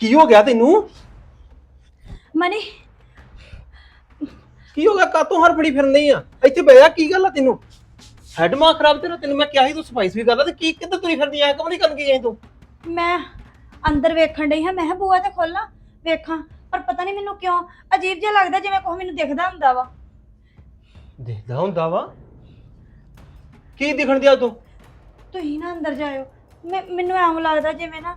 ਕੀ ਹੋ ਗਿਆ ਤੈਨੂੰ? ਮਨੀ। ਕੀ ਹੋ ਗਿਆ? ਕਾਤੋਂ ਹਰ ਬੜੀ ਫਿਰਨੀ ਆ? ਇੱਥੇ ਬਹਿ ਕੀ ਗੱਲ ਆ ਤੈਨੂੰ? ਹੈਡ ਮਾ ਖਰਾਬ ਤੇਰਾ ਤੈਨੂੰ ਮੈਂ ਕਿਹਾ ਸੀ ਤੂੰ ਸਫ਼ਾਈ ਵੀ ਕਰ ਲੈ ਤੇ ਕੀ ਕਿੱਦਾਂ ਤੁਰੀ ਫਿਰਦੀ ਆ? ਕਮ ਨਹੀਂ ਕਰਨ ਗਈ ਐ ਤੂੰ? ਮੈਂ ਅੰਦਰ ਵੇਖਣ ਡਈ ਹਾਂ ਮੈਂ ਕਿਹਾ ਬੂਆ ਤੇ ਖੋਲਾਂ ਵੇਖਾਂ ਪਰ ਪਤਾ ਨਹੀਂ ਮੈਨੂੰ ਕਿਉਂ ਅਜੀਬ ਜਿਹਾ ਲੱਗਦਾ ਜਿਵੇਂ ਕੋਈ ਮੈਨੂੰ ਦਿਖਦਾ ਹੁੰਦਾ ਵਾ। ਦੇਖਦਾ ਹੁੰਦਾ ਵਾ? ਕੀ ਦਿਖਣ ਦਿਆ ਤੂੰ? ਤੁਸੀਂ ਨਾ ਅੰਦਰ ਜਾਇਓ। ਮੈਂ ਮੈਨੂੰ ਐਵੇਂ ਲੱਗਦਾ ਜਿਵੇਂ ਨਾ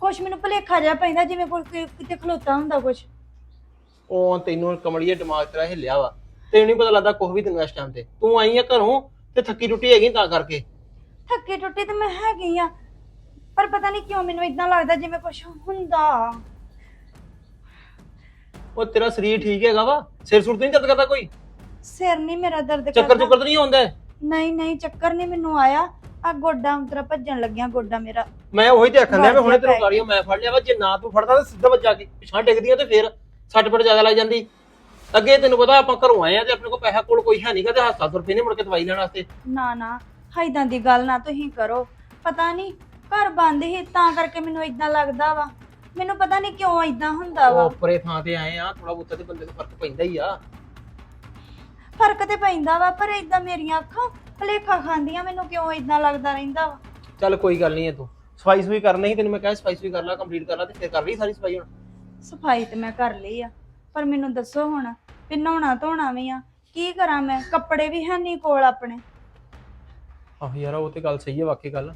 ਕੁਛ ਮੈਨੂੰ ਭੁਲੇਖਾ ਜਿਹਾ ਪੈਂਦਾ ਜਿਵੇਂ ਕੋਈ ਕਿਤੇ ਖਲੋਤਾ ਹੁੰਦਾ ਕੁਛ। ਉਹ ਤੈਨੂੰ ਕਮੜੀਏ ਦਿਮਾਗ ਤੇਰਾ ਹਿੱਲਿਆ ਵਾ। ਤੈਨੂੰ ਨਹੀਂ ਪਤਾ ਲੱਗਦਾ ਕੁਝ ਵੀ ਤੈਨੂੰ ਇਸ ਟਾਈਮ ਤੇ। ਤੂੰ ਆਈ ਆ ਘਰੋਂ ਤੇ ਥੱਕੀ ਟੁੱਟੀ ਹੈਗੀ ਤਾਂ ਕਰਕੇ। ਥੱਕੇ ਟੁੱਟੀ ਤੇ ਮੈਂ ਹੈਗੀ ਆ। ਪਰ ਪਤਾ ਨਹੀਂ ਕਿਉਂ ਮੈਨੂੰ ਇਦਾਂ ਲੱਗਦਾ ਜਿਵੇਂ ਕੁਛ ਹੁੰਦਾ। ਉਹ ਤੇਰਾ ਸਰੀਰ ਠੀਕ ਹੈਗਾ ਵਾ? ਸਿਰ ਸੁਰ ਤੇ ਨਹੀਂ ਦਰਦ ਕਰਦਾ ਕੋਈ? ਸਿਰ ਨਹੀਂ ਮੇਰਾ ਦਰਦ ਚੱਕਰ ਚੁੱਕਰ ਤਾਂ ਨਹੀਂ ਆਉਂਦਾ? ਨਹੀਂ ਨਹੀਂ ਚੱਕਰ ਨਹੀਂ ਮੈਨੂੰ ਆਇਆ। ਆ ਗੋਡਾ ਉਂਤਰਾ ਭੱਜਣ ਲੱਗਿਆ ਗੋਡਾ ਮੇਰਾ। ਮੈਂ ਉਹੀ ਤੇ ਆਖਣ ਡਿਆ ਮੈਂ ਹੁਣੇ ਤੈਨੂੰ ਪੈ ਗਾੜੀਆਂ ਮੈਂ ਫੜ ਲਿਆ ਵਾ ਜੇ ਨਾ ਤੂੰ ਫੜਦਾ ਤਾਂ ਸਿੱਧਾ ਵੱਜਾ ਕੇ ਪਿਛਾਂ ਡਿੱਗਦੀਆਂ ਤੇ ਫੇਰ ਸੱਟ ਜ਼ਿਆਦਾ ਲੱਗ ਜਾਂਦੀ। ਅੱਗੇ ਤੈਨੂੰ ਪਤਾ ਆਪਾਂ ਘਰੋਂ ਆਏ ਆ ਤੇ ਆਪਣੇ ਕੋਲ ਪੈਸਾ ਕੋਲ ਕੋਈ ਹੈ ਨਹੀਂਗਾ ਤੇ ਹਸਪਤਾਲ ਤੁਰ ਪਏ ਨੇ ਮੁੜ ਕੇ ਦਵਾਈ ਲੈਣ ਵਾਸਤੇ। ਨਾ ਨਾ ਹਾਈਦਾਂ ਦੀ ਗੱਲ ਨਾ ਤੁਸੀਂ ਕਰੋ। ਪਤਾ ਨਹੀਂ ਘਰ ਬੰਦ ਹੀ ਤਾਂ ਕਰਕੇ ਮੈਨੂੰ ਇਦਾਂ ਲੱਗਦਾ ਵਾ। ਮੈਨੂੰ ਪਤਾ ਨਹੀਂ ਕਿਉਂ ਇਦਾਂ ਹੁੰਦਾ ਉਹ ਵਾ। ਉੱਪਰੇ ਥਾਂ ਤੇ ਆਏ ਆ ਥੋੜਾ ਬਹੁਤਾ ਤੇ ਬੰਦੇ ਨੂੰ ਫ਼ਰਕ ਪੈਂਦਾ ਹੀ ਆ। ਫ਼ਰਕ ਤੇ ਪੈਂਦਾ ਵਾ ਪਰ ਇਦਾਂ ਮੇਰੀਆਂ ਅੱਖਾਂ ਭਲੇਖਾ ਖਾਂਦੀਆਂ ਮੈਨੂੰ ਕਿਉਂ ਇਦਾਂ ਲੱਗਦਾ ਰਹਿੰਦਾ ਵਾ? ਚੱਲ ਕੋਈ ਗੱਲ ਨਹੀਂ ਹੈ ਤੂੰ। ਸਫ਼ਾਈ ਸੁਈ ਕਰਨੀ ਸੀ ਤੈਨੂੰ ਮੈਂ ਕਿਹਾ ਸਫ਼ਾਈ ਸੁਈ ਕਰ ਲੈ ਕੰਪਲੀਟ ਕਰ ਲੈ ਤੇ ਫਿਰ ਕਰ ਲਈ ਸਾਰੀ ਸਫ਼ਾਈ ਹੁਣ। ਸਫ਼ਾਈ ਤੇ ਮੈਂ ਕਰ ਲਈ ਆ ਪਰ ਮੈਨੂੰ ਦੱਸੋ ਹੁਣ ਵੀ ਨਹਾਉਣਾ ਧੋਣਾ ਵੀ ਆ ਕੀ ਕਰਾਂ ਮੈਂ? ਕੱਪੜੇ ਵੀ ਹੈ ਨਹੀਂ ਕੋਲ ਆਪਣੇ। ਆਹ ਯਾਰ ਉਹ ਤੇ ਗੱਲ ਸਹੀ ਹੈ ਵਾਕਈ ਗੱਲ।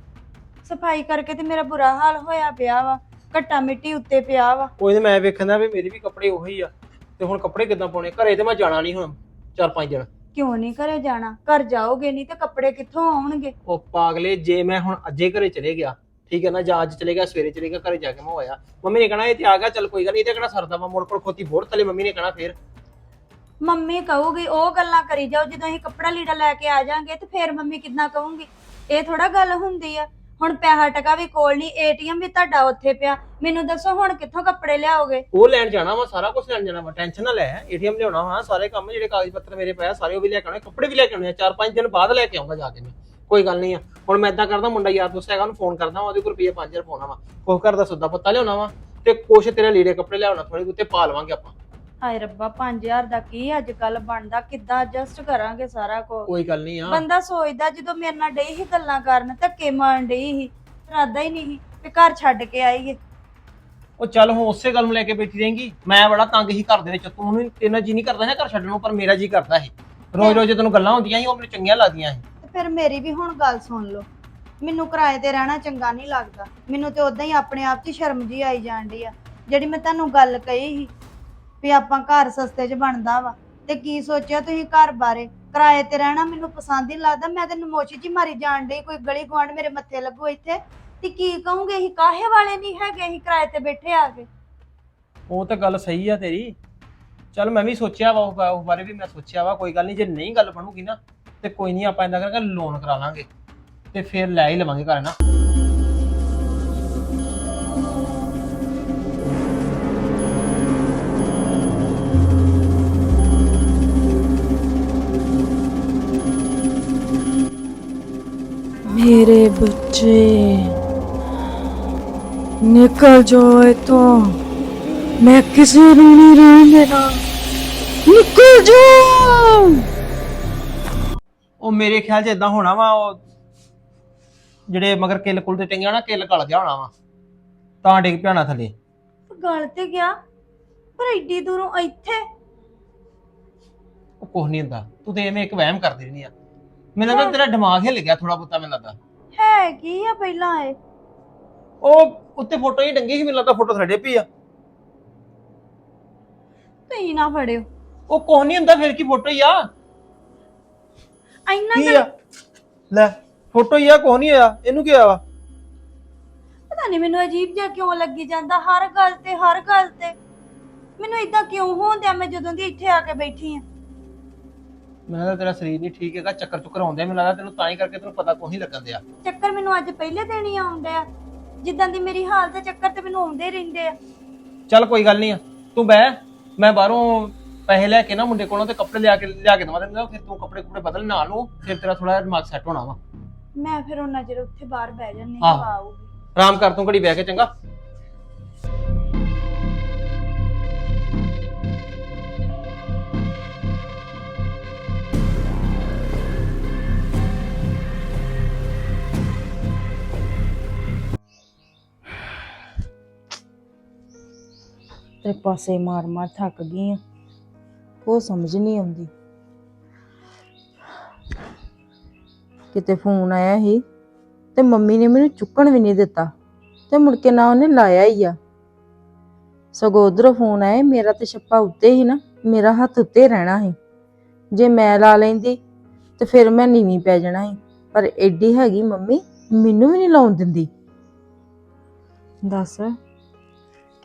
ਸਫ਼ਾਈ ਕਰਕੇ ਤੇ ਮੇਰਾ ਬੁਰਾ ਹਾਲ ਹੋਇਆ ਪਿਆ ਵਾ ਘੱਟਾ ਮਿੱਟੀ ਉੱਤੇ ਪਿਆ ਵਾ। ਉਹ ਇਹਦੇ ਮੈਂ ਵੇਖਣਾ ਵੀ ਮੇਰੇ ਵੀ ਕੱਪੜੇ ਉਹੀ ਆ ਤੇ ਹੁਣ ਕੱਪੜੇ ਕਿੱਦਾਂ ਪਾਉਣੇ? ਘਰੇ ਤੇ ਮੈਂ ਜਾਣਾ ਨਹੀਂ ਹੁਣ ਚਾਰ ਪੰਜ ਦਿਨ। ਕਿਉਂ ਨਹੀਂ ਘਰੇ ਜਾਣਾ? ਘਰ ਜਾਓਗੇ ਨਹੀਂ ਤੇ ਕੱਪੜੇ ਕਿੱਥੋਂ ਆਉਣਗੇ? ਉਹ ਪਾਗਲੇ ਜੇ ਮੈਂ ਹੁਣ ਅੱਜੇ ਘਰੇ ਚਲੇ ਗਿਆ ਠੀਕ ਹੈ ਨਾ ਜਾਂ ਅੱਜ ਚਲੇ ਗਿਆ ਸਵੇਰੇ ਚਲੇ ਗਿਆ ਘਰੇ ਜਾ ਕੇ ਮੈਂ ਹੋਇਆ। ਮੰਮੀ ਨੇ ਕਹਣਾ ਇਹ ਤੇ ਆ ਗਿਆ ਚੱਲ ਕੋਈ ਗੱਲ ਨਹੀਂ ਇਹ ਤੇ ਕਿਹੜਾ ਸਰਦਾ ਵਾ ਮੁੜ ਕੋਲ ਖੋਤੀ ਬੋੜ ਥਲੇ ਮੰਮੀ ਨੇ ਕਹਣਾ ਫੇਰ। ਮੰਮੀ ਕਹੂਗੀ ਉਹ ਗੱਲਾਂ ਕਰੀ ਜਾਓ ਜਦੋਂ ਅਸੀਂ ਕੱਪੜਾ ਲੀੜਾ ਲੈ ਕੇ ਆ ਜਾਾਂਗੇ ਤੇ ਫੇਰ ਮੰਮੀ ਕਿੱਦਾਂ ਕਹੂਗੀ? ਇਹ ਥੋੜਾ ਗੱਲ ਹੁੰਦੀ ਆ। ਹੁਣ ਪੈਸਾ ਟਕਾ ਵੀ ਕੋਲ ਨਹੀਂ, ਏਟੀਐਮ ਵੀ ਤੁਹਾਡਾ ਉੱਥੇ ਪਿਆ। ਮੈਨੂੰ ਦੱਸੋ ਹੁਣ ਕਿੱਥੋਂ ਕੱਪੜੇ ਲਿਆਓਗੇ? ਉਹ ਲੈਣ ਜਾਣਾ ਵਾ, ਸਾਰਾ ਕੁਝ ਲੈਣ ਜਾਣਾ ਵਾ, ਟੈਨਸ਼ਨ ਨਾ ਲੈ, ਏਟੀਐਮ ਲਿਆਉਣਾ ਵਾ, ਸਾਰੇ ਕੰਮ ਜਿਹੜੇ ਕਾਗਜ਼ ਪੱਤਰ ਮੇਰੇ ਪਿਆ ਸਾਰੇ ਉਹ ਵੀ ਲੈ ਕੇ ਆਉਣੇ, ਕੱਪੜੇ ਵੀ ਲੈ ਕੇ ਆਉਣੇ ਆ, ਚਾਰ ਪੰਜ ਦਿਨ ਬਾਅਦ ਲੈ ਕੇ ਆਉਂਗਾ ਜਾ ਕੇ ਮੈਂ, ਕੋਈ ਗੱਲ ਨਹੀਂ ਆ। ਹੁਣ ਮੈਂ ਇਦਾਂ ਕਰਦਾ, ਮੁੰਡਾ ਯਾਰ ਦੋਸਤ ਹੈਗਾ, ਉਹਨੂੰ ਫੋਨ ਕਰਦਾ ਵਾ, ਉਹਦੇ ਕੋਲ ਰੁਪਈਆ 5000 ਪਾਉਣਾ ਵਾ। ਕੁਛ ਘਰ ਦਾ ਸੌਦਾ ਪੱਤਾ ਲਿਆਉਣਾ ਵਾ, ਤੇ ਕੁਛ ਤੇਰੇ ਲੀੜੇ ਕੱਪੜੇ ਲਿਆਉਣਾ ਥੋੜੇ ਉੱਤੇ ਪਾ ਲਵਾਂਗੇ ਆਪਾਂ। ਹਾਏ ਰੱਬਾ 5000 ਦਾ ਕੀ ਅੱਜ ਕੱਲ ਬਣਦਾ? ਕਿੱਦਾਂ ਐਡਜਸਟ ਕਰਾਂਗੇ ਸਾਰਾ ਕੁਝ ਕੋਈ ਗੱਲ ਨਹੀਂ ਆ। ਬੰਦਾ ਸੋਚਦਾ ਜਦੋਂ ਮੇਰੇ ਨਾਲ ਡਈ ਹੀ ਗੱਲਾਂ ਕਰਨ ਧੱਕੇ ਮਾਰਨ ਡਈ ਹੀ ਇਰਾਦਾ ਹੀ ਨਹੀਂ ਸੀ ਵੀ ਘਰ ਛੱਡ ਕੇ ਆਈਏ। ਉਹ ਚੱਲ ਹੁਣ ਉਸੇ ਗੱਲ ਨੂੰ ਲੈ ਕੇ ਬੈਠੀ ਰਹੇਂਗੀ। ਮੈਂ ਬੜਾ ਤੰਗ ਹੀ ਘਰ ਦੇ ਵਿੱਚ ਤੂੰ ਨਹੀਂ ਤੇਨਾ ਜੀ ਨਹੀਂ ਕਰਦਾ ਨਾ ਘਰ ਛੱਡਣ ਨੂੰ ਪਰ ਮੇਰਾ ਜੀ ਕਰਦਾ ਹੈ ਰੋਜ਼ ਰੋਜ਼ ਤੈਨੂੰ ਗੱਲਾਂ ਹੁੰਦੀਆਂ ਸੀ ਉਹ ਮੈਨੂੰ ਚੰਗੀਆਂ ਲੱਗਦੀਆਂ ਸੀ। ਤੇ ਫਿਰ ਮੇਰੀ ਵੀ ਹੁਣ ਗੱਲ ਸੁਣ ਲਓ। ਮੈਨੂੰ ਕਿਰਾਏ ਤੇ ਰਹਿਣਾ ਚੰਗਾ ਨਹੀਂ ਲੱਗਦਾ। ਮੈਨੂੰ ਤੇ ਉਦਾਂ ਹੀ ਆਪਣੇ ਆਪ 'ਚ ਸ਼ਰਮ ਜੀ ਆਈ ਜਾਂਦੀ ਆ। ਜਿਹੜੀ ਮੈਂ ਤੁਹਾਨੂੰ ਗੱਲ ਕਹੀ ਸੀ ਵੀ ਆਪਾਂ ਘਰ ਸਸਤੇ 'ਚ ਬਣਦਾ ਵਾ। ਤੇ ਕੀ ਸੋਚਿਆ ਤੁਸੀਂ ਘਰ ਬਾਰੇ? ਕਿਰਾਏ ਤੇ ਰਹਿਣਾ ਮੈਨੂੰ ਪਸੰਦ ਹੀ ਲੱਗਦਾ। ਮੈਂ ਤੇ ਨਮੋਸ਼ੀ 'ਚ ਮਾਰੀ ਜਾਣ ਡਈ, ਕੋਈ ਗਲੀ ਗੁਆਂਢ ਮੇਰੇ ਮੱਥੇ ਲੱਗੋ ਇੱਥੇ। ਤੇ ਕੀ ਕਹੂੰਗੇ, ਅਸੀਂ ਕਾਹੇ ਵਾਲੇ ਨਹੀਂ ਹੈਗੇ, ਅਸੀਂ ਕਿਰਾਏ ਤੇ ਬੈਠੇ ਆ ਕੇ? ਉਹ ਤਾਂ ਗੱਲ ਸਹੀ ਆ ਤੇਰੀ। ਚੱਲ ਮੈਂ ਵੀ ਸੋਚਿਆ ਵਾ ਉਹ ਉਹ ਬਾਰੇ ਵੀ ਮੈਂ ਸੋਚਿਆ ਵਾ, ਕੋਈ ਗੱਲ ਨਹੀਂ ਜੇ ਨਹੀਂ ਗੱਲ ਬਣੂਗੀ ਨਾ, ਤੇ ਕੋਈ ਨਹੀਂ ਆਪਾਂ ਇੰਦਾ ਕਰਾਂਗੇ ਲੋਨ ਕਰਾ ਲਾਂਗੇ। ਤੇ ਫਿਰ ਲੈ ਹੀ ਲਵਾਂਗੇ ਘਰ ਨਾ। मेरे बच्चे निकल जाओ तो मैं किसी ਨੂੰ ਨਹੀਂ ਰਹਿਣ ਦੇਣਾ ਨਿਕਲ ਜਾਓ ਉਹ ਮੇਰੇ ਖਿਆਲ 'ਚ ਇਦਾਂ ਹੋਣਾ ਵਾ ਉਹ ਜਿਹੜੇ ਮਗਰ ਕਿੱਲ ਕੁਲ ਤੇ ਟੰਗਿਆ ਨਾ ਕਿੱਲ ਗਲ ਗਿਆ ਹੋਣਾ ਵਾ ਤਾਂ ਡਿੱਗ ਪਿਆਣਾ ਥੱਲੇ ਗੱਲ ਤੇ ਗਿਆ ਪਰ ਐਡੀ ਦੂਰੋਂ ਇੱਥੇ ਉਹ ਕੁਝ ਨਹੀਂ ਹੁੰਦਾ ਤੂੰ ਤੇ ਐਵੇਂ ਇੱਕ ਵਹਿਮ ਕਰਦੀ ਰਹਿੰਦੀ ਆ ਮੈਨੂੰ ਲੱਗਦਾ ਤੇਰਾ ਦਿਮਾਗ ਹਿੱਲ ਗਿਆ ਥੋੜਾ ਬਹੁਤਾ ਮੈਨੂੰ ਲੱਗਦਾ। ਹੈ ਕੀ ਆ ਪਹਿਲਾਂ ਇਹ। ਉਹ ਉੱਤੇ ਫੋਟੋ ਹੀ ਟੰਗੀ ਸੀ ਮੈਨੂੰ ਲੱਗਦਾ ਫੋਟੋ ਥੜੇ ਪਈ ਆ। ਤੁਸੀਂ ਨਾ ਫੜਿਓ। ਉਹ ਕੁਝ ਨਹੀਂ ਹੁੰਦਾ ਫਿਰ ਕੀ ਫੋਟੋ ਹੀ ਆ? ਇੰਨਾ ਕੀ ਕੁ- ਆ? ਲੈ ਫੋਟੋ ਹੀ ਆ ਕੁਝ ਨਹੀਂ ਹੋਇਆ। ਇਹਨੂੰ ਕੀ ਆ ਵਾ? ਪਤਾ ਨਹੀਂ ਮੈਨੂੰ ਅਜੀਬ ਜਿਹਾ ਕਿਉਂ ਲੱਗੀ ਜਾਂਦਾ ਹਰ ਗੱਲ ਤੇ ਹਰ ਗੱਲ ਤੇ। ਮੈਨੂੰ ਇਦਾਂ ਕਿਉਂ ਹੋਂਦਿਆ ਮੈਂ ਜਦੋਂ ਦੀ ਇੱਥੇ ਆ ਕੇ ਬੈਠੀ ਆ। ਮੈਨੂੰ ਲੱਗਦਾ ਤੇਰਾ ਸਰੀਰ ਨਹੀਂ ਠੀਕ ਹੈਗਾ ਚੱਕਰ ਚੁੱਕਰ ਆਉਂਦੇ ਮੈਨੂੰ ਲੱਗਦਾ ਤੈਨੂੰ ਤਾਂ ਹੀ ਕਰਕੇ ਤੈਨੂੰ ਪਤਾ ਕੁਝ ਨਹੀਂ ਲੱਗਣ ਦਿਆ। ਚੱਕਰ ਮੈਨੂੰ ਅੱਜ ਪਹਿਲੇ ਦਿਨ ਹੀ ਆਉਂਦੇ ਆ ਜਿੱਦਾਂ ਦੀ ਮੇਰੀ ਹਾਲਤ ਹੈ ਚੱਕਰ ਤੇ ਮੈਨੂੰ ਆਉਂਦੇ ਹੀ ਰਹਿੰਦੇ ਆ। ਚੱਲ ਕੋਈ ਗੱਲ ਨਹੀਂ ਆ ਤੂੰ ਬਹਿ ਮੈਂ ਬਾਹਰੋਂ ਪੈਸੇ ਲੈ ਕੇ ਨਾ ਮੁੰਡੇ ਕੋਲੋਂ ਤੇ ਕੱਪੜੇ ਲਿਆ ਕੇ ਲਿਆ ਕੇ ਦਵਾ ਦਿੰਦਾ ਫਿਰ ਤੂੰ ਕੱਪੜੇ ਕੁਪੜੇ ਬਦਲ ਨਾਲ ਨੂੰ ਫਿਰ ਤੇਰਾ ਥੋੜਾ ਦਿਮਾਗ ਸੈੱਟ ਹੋਣਾ ਵਾ। ਮੈਂ ਫਿਰ ਉਹਨਾਂ ਚਿਰ ਉੱਥੇ ਬਾਹਰ ਬਹਿ ਜਾਂਦੀ ਆਹੋ। ਆਊਗੀ। ਆਰਾਮ ਕਰ ਤੂੰ ਘੜੀ ਬਹਿ ਕੇ ਚੰਗਾ। ਤੇਰੇ ਪਾਸੇ ਮਾਰ ਮਾਰ ਥੱਕ ਗਈ ਆ। ਉਹ ਸਮਝ ਨਹੀਂ ਆਉਂਦੀ। ਕਿਤੇ ਫੋਨ ਆਇਆ ਸੀ ਤੇ ਮੰਮੀ ਨੇ ਮੈਨੂੰ ਚੁੱਕਣ ਵੀ ਨਹੀਂ ਦਿੱਤਾ ਤੇ ਮੁੜ ਕੇ ਨਾ ਉਹਨੇ ਲਾਇਆ ਹੀ ਆ। ਸਗੋਂ ਉਧਰੋਂ ਫੋਨ ਆਇਆ, ਮੇਰਾ ਤੇ ਛੱਪਾ ਉੱਤੇ ਹੀ ਨਾ, ਮੇਰਾ ਹੱਥ ਉੱਤੇ ਰਹਿਣਾ ਸੀ। ਜੇ ਮੈਂ ਲਾ ਲੈਂਦੀ ਤੇ ਫਿਰ ਮੈਂ ਨੀਵੀਂ ਪੈ ਜਾਣਾ ਸੀ। ਪਰ ਐਡੀ ਹੈਗੀ ਮੰਮੀ, ਮੈਨੂੰ ਵੀ ਨਹੀਂ ਲਾਉਣ ਦਿੰਦੀ। ਦੱਸ।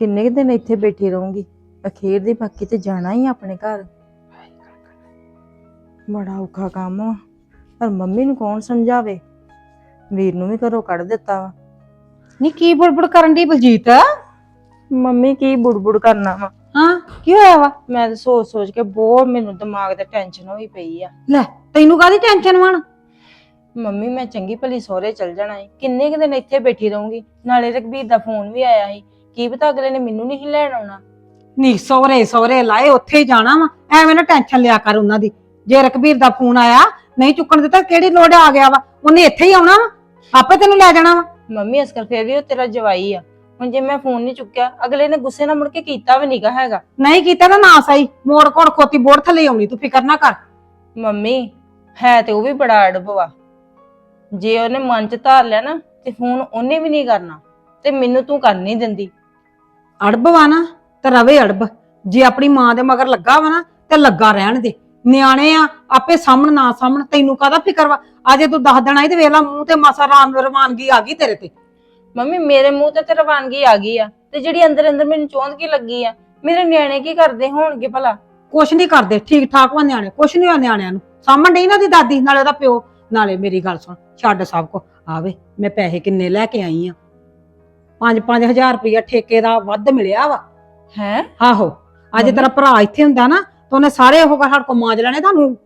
ਕਿੰਨੇ ਕੁ ਦਿਨ ਇੱਥੇ ਬੈਠੀ ਰਹੂੰਗੀ? ਅਖੀਰ ਦੀ ਬਾਕੀ ਤੇ ਜਾਣਾ ਹੀ ਆ ਆਪਣੇ ਘਰ। ਬੜਾ ਔਖਾ ਕੰਮ ਵਾ ਪਰ ਮੰਮੀ ਨੂੰ ਕੌਣ ਸਮਝਾਵੇ? ਵੀਰ ਨੂੰ ਵੀ ਘਰੋਂ ਕੱਢ ਦਿੱਤਾ ਵਾ। ਨੀ ਕੀ ਬੁੜਬੁੜ ਕਰਨ ਦੀ ਬਲਜੀਤ? ਮੰਮੀ ਕੀ ਬੁੜਬੁੜ ਕਰਨਾ ਵਾ? ਹਾਂ ਕੀ ਹੋਇਆ ਵਾ? ਮੈਂ ਤਾਂ ਸੋਚ ਸੋਚ ਕੇ ਬਹੁਤ ਮੈਨੂੰ ਦਿਮਾਗ ਤੇ ਟੈਨਸ਼ਨ ਹੋਈ ਪਈ ਆ। ਲੈ ਤੈਨੂੰ ਕਾਦੀ ਟੈਨਸ਼ਨ ਵਣ ਮੰਮੀ ਮੈਂ ਚੰਗੀ ਭਲੀ ਸਹੁਰੇ ਚਲ ਜਾਣਾ ਹੈ ਕਿੰਨੇ ਕੁ ਦਿਨ ਇੱਥੇ ਬੈਠੀ ਰਹੂੰਗੀ? ਨਾਲੇ ਰਘਬੀਰ ਦਾ ਫੋਨ ਵੀ ਆਇਆ ਸੀ। ਕੀ ਪਤਾ ਅਗਲੇ ਨੇ ਮੈਨੂੰ ਨਹੀਂ ਲੈਣ ਆਉਣਾ? ਨੀ ਸੋਹਰੇ ਸੋਹਰੇ ਲਾਏ ਉੱਥੇ ਹੀ ਜਾਣਾ ਵਾ। ਐਵੇਂ ਨਾ ਟੈਨਸ਼ਨ ਲਿਆ ਕਰ ਉਹਨਾਂ ਦੀ। ਜੇ ਰਕਬੀਰ ਦਾ ਫੋਨ ਆਇਆ ਨਹੀਂ ਚੁੱਕਣ ਦਿੱਤਾ ਕਿਹੜੀ ਲੋੜ ਆ ਗਿਆ ਵਾ? ਉਹਨੇ ਇੱਥੇ ਹੀ ਆਉਣਾ ਵਾ। ਆਪੇ ਤੈਨੂੰ ਲੈ ਜਾਣਾ ਵਾ। ਮੰਮੀ ਅਸਕਰ ਫੇਰ ਵੀ ਉਹ ਤੇਰਾ ਜਵਾਈ ਆ। ਹੁਣ ਜੇ ਮੈਂ ਫੋਨ ਨਹੀਂ ਚੁੱਕਿਆ ਅਗਲੇ ਨੇ ਗੁੱਸੇ ਨਾਲ ਮੁੜ ਕੇ ਕੀਤਾ ਵੀ ਨਹੀਂਗਾ ਹੈਗਾ। ਨਹੀਂ ਕੀਤਾ ਤਾਂ ਨਾ ਸਹੀ। ਮੋੜ ਕੋੜ ਖੋਤੀ ਬੋੜ ਥੱਲੇ ਆਉਣੀ ਤੂੰ ਫਿਕਰ ਨਾ ਕਰ। ਮੰਮੀ ਹੈ ਤੇ ਉਹ ਵੀ ਬੜਾ ਅੜਬ ਵਾ। ਜੇ ਉਹਨੇ ਮਨ ਚ ਧਾਰ ਲਿਆ ਨਾ ਤੇ ਫੋਨ ਉਹਨੇ ਵੀ ਨਹੀਂ ਕਰਨਾ। ਤੇ ਮੈਨੂੰ ਤੂੰ ਕਰ ਨਹੀਂ ਦਿੰਦੀ। ਅੜਬ ਵਾ ਨਾ ਤੇ ਰਵੇ ਅੜਬ। ਜੇ ਆਪਣੀ ਮਾਂ ਦੇ ਮਗਰ ਲੱਗਾ ਵਾ ਨਾ ਤੇ ਲੱਗਾ ਰਹਿਣ ਦੇ। ਨਿਆਣੇ ਆ ਆਪੇ ਸਾਹਮਣ ਨਾ ਸਾਹਮਣ ਤੈਨੂੰ ਕਾਹਦਾ ਫਿਕਰ ਵਾ? ਅਜੇ ਤੂੰ ਦੱਸ ਦੇਣਾ ਤੇ ਵੇਖ ਲਾ ਮੂੰਹ ਤੇ ਮਾਸਾ ਰਾਮ ਰਵਾਨਗੀ ਆ ਗਈ ਤੇਰੇ ਤੇ। ਮੰਮੀ ਮੇਰੇ ਮੂੰਹ ਤੇ ਤੇ ਰਵਾਨਗੀ ਆ ਗਈ ਆ ਤੇ ਜਿਹੜੀ ਅੰਦਰ ਅੰਦਰ ਮੈਨੂੰ ਚੌਂਧਕੀ ਲੱਗੀ ਆ ਮੇਰੇ ਨਿਆਣੇ ਕੀ ਕਰਦੇ ਹੋਣਗੇ ਭਲਾ? ਕੁਛ ਨਹੀਂ ਕਰਦੇ ਠੀਕ ਠਾਕ ਵਾ ਨਿਆਣੇ ਕੁਛ ਨਹੀਂ ਆ ਨਿਆਣਿਆਂ ਨੂੰ। ਸਾਹਮਣ ਨਹੀਂ ਨਾ ਦੀ ਦਾਦੀ ਨਾਲੇ ਉਹਦਾ ਪਿਓ। ਨਾਲੇ ਮੇਰੀ ਗੱਲ ਸੁਣ ਛੱਡ ਸਭ ਕੋ ਆਵੇ ਮੈਂ ਪੈਸੇ ਕਿੰਨੇ ਲੈ ਕੇ ਆਈ ਆ। 5-5000 ਰੁਪਇਆ ਠੇਕੇ ਦਾ ਵੱਧ ਮਿਲਿਆ ਵਾ। ਹੈ? ਆਹੋ ਅੱਜ ਤੇਰਾ ਭਰਾ ਇੱਥੇ ਹੁੰਦਾ ਨਾ ਤਾਂ ਉਹਨੇ ਸਾਰੇ ਉਹ ਸਾਡੇ ਕੋ ਮਾਂਜ ਲੈਣੇ ਤੁਹਾਨੂੰ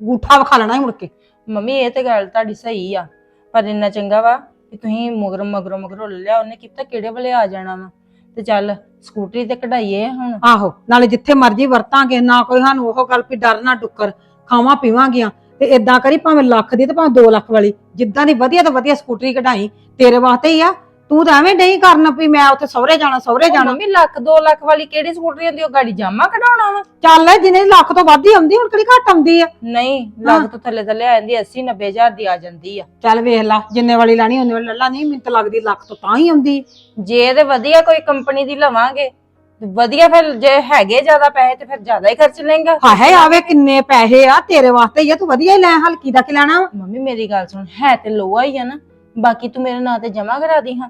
ਗੂਠਾ ਵਿਖਾ ਲੈਣਾ ਹੀ ਮੁੜ ਕੇ। ਮੰਮੀ ਇਹ ਤੇ ਗੱਲ ਤੁਹਾਡੀ ਸਹੀ ਆ ਪਰ ਇੰਨਾ ਚੰਗਾ ਵਾ ਕਿ ਤੁਸੀਂ ਮਗਰ ਮਗਰੋਂ ਮਗਰੋਂ ਲੈ ਲਿਆ ਉਹਨੇ ਕੀਤਾ ਕਿਹੜੇ ਵੇਲੇ ਆ ਜਾਣਾ ਵਾ। ਤੇ ਚੱਲ ਸਕੂਟਰੀ ਤੇ ਕਢਾਈਏ ਹੁਣ। ਆਹੋ ਨਾਲੇ ਜਿੱਥੇ ਮਰਜ਼ੀ ਵਰਤਾਂਗੇ ਨਾ ਕੋਈ ਸਾਨੂੰ ਉਹ ਗੱਲ ਵੀ ਡਰ ਨਾ ਡੁੱਕਰ ਖਾਵਾਂ ਪੀਵਾਂਗੀਆਂ। ਤੇ ਇਦਾਂ ਕਰੀ ਭਾਵੇਂ ਲੱਖ ਦੀ ਤੇ ਭਾਵੇਂ 2 ਲੱਖ ਵਾਲੀ ਜਿੱਦਾਂ ਦੀ ਵਧੀਆ ਤੋਂ ਵਧੀਆ ਸਕੂਟਰੀ ਕਢਾਈ ਤੇਰੇ ਵਾਸਤੇ ਹੀ ਆ ਤੂੰ ਤਾਂ ਐਵੇਂ ਨਹੀਂ ਕਰਨ ਵੀ ਮੈਂ ਉੱਥੇ ਸਹੁਰੇ ਜਾਣਾ ਸਹੁਰੇ ਜਾਣਾ। ਮੰਮੀ ਲੱਖ 2 ਲੱਖ ਵਾਲੀ ਕਿਹੜੀ ਸਕੂਟਰੀ ਹੁੰਦੀ ਉਹ ਗਾੜੀ ਜਾਮਾ ਕਢਾਉਣਾ ਵਾ। ਚੱਲ ਜਿਹਨੇ ਲੱਖ ਤੋਂ ਵੱਧ ਹੀ ਆਉਂਦੀ ਹੁਣ ਕਿਹੜੀ ਘੱਟ ਆਉਂਦੀ ਆ? ਨਹੀਂ ਲੱਖ ਤੋਂ ਥੱਲੇ ਥੱਲੇ ਆ ਜਾਂਦੀ 80 90 ਹਜ਼ਾਰ ਦੀ ਆ ਜਾਂਦੀ ਆ। ਚੱਲ ਵੇਖ ਲਾ ਜਿੰਨੇ ਵਾਲੀ ਲੈਣੀ ਉਹਨੇ ਵਾਲੀ ਲੈ ਲਾ ਨਹੀਂ ਮੈਨੂੰ ਤਾਂ ਲੱਗਦੀ ਲੱਖ ਤੋਂ ਤਾਂ ਹੀ ਆਉਂਦੀ। ਜੇ ਤੇ ਵਧੀਆ ਕੋਈ ਕੰਪਨੀ ਦੀ ਲਵਾਂਗੇ ਤੇ ਵਧੀਆ ਫਿਰ ਜੇ ਹੈਗੇ ਜ਼ਿਆਦਾ ਪੈਸੇ ਤੇ ਫਿਰ ਜ਼ਿਆਦਾ ਹੀ ਖਰਚ ਲਏਗਾ। ਹਾਏ ਆਵੇ ਕਿੰਨੇ ਪੈਸੇ ਆ ਤੇਰੇ ਵਾਸਤੇ ਹੀ ਆ ਤੂੰ ਵਧੀਆ ਹੀ ਲੈ ਹਲਕੀ ਦਾ ਕਿ ਲੈਣਾ। ਮੰਮੀ ਮੇਰੀ ਗੱਲ ਸੁਣ ਹੈ ਤੇ ਲੋਹਾ ਹੀ ਆ ਨਾ। ਬਾਕੀ ਤੂੰ ਮੇਰੇ ਨਾਂ ਤੇ ਜਮਾ ਕਰਾ ਦੀ ਹਾਂ।